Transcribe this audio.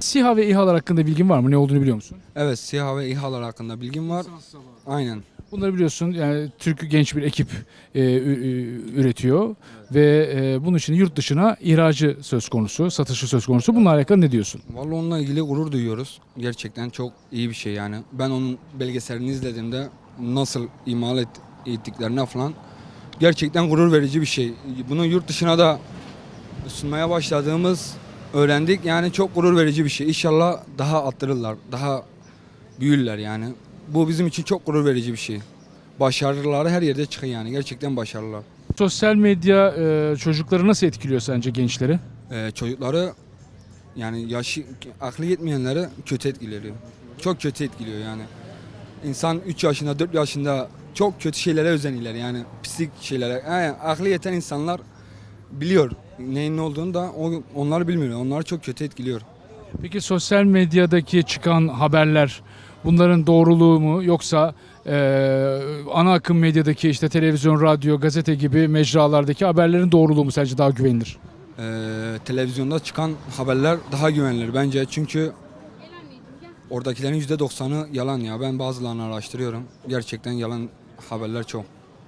SİHA ve İHA'lar hakkında bilgin var mı? Ne olduğunu biliyor musun? Evet SİHA ve İHA'lar hakkında bilgim var. Aynen. Bunları biliyorsun yani Türk genç bir ekip e, ü- üretiyor ve e, bunun için yurt dışına ihracı söz konusu, satışı söz konusu. Bununla alakalı ne diyorsun? Vallahi onunla ilgili gurur duyuyoruz. Gerçekten çok iyi bir şey yani. Ben onun belgeselini izlediğimde nasıl imal et, ettiklerine falan gerçekten gurur verici bir şey. Bunu yurt dışına da sunmaya başladığımız öğrendik. Yani çok gurur verici bir şey. İnşallah daha arttırırlar, daha büyürler yani. Bu bizim için çok gurur verici bir şey. Başarıları her yerde çıkıyor yani. Gerçekten başarılılar. Sosyal medya e, çocukları nasıl etkiliyor sence gençleri? Ee, çocukları yani yaşı aklı yetmeyenleri kötü etkiliyor. Çok kötü etkiliyor yani. İnsan 3 yaşında 4 yaşında çok kötü şeylere özeniler yani pislik şeylere. Yani aklı yeten insanlar biliyor neyin ne olduğunu da o- onlar bilmiyor. Onlar çok kötü etkiliyor. Peki sosyal medyadaki çıkan haberler bunların doğruluğu mu yoksa e, ana akım medyadaki işte televizyon, radyo, gazete gibi mecralardaki haberlerin doğruluğu mu sence daha güvenilir? Ee, televizyonda çıkan haberler daha güvenilir bence çünkü oradakilerin %90'ı yalan ya. Ben bazılarını araştırıyorum. Gerçekten yalan haberler çok.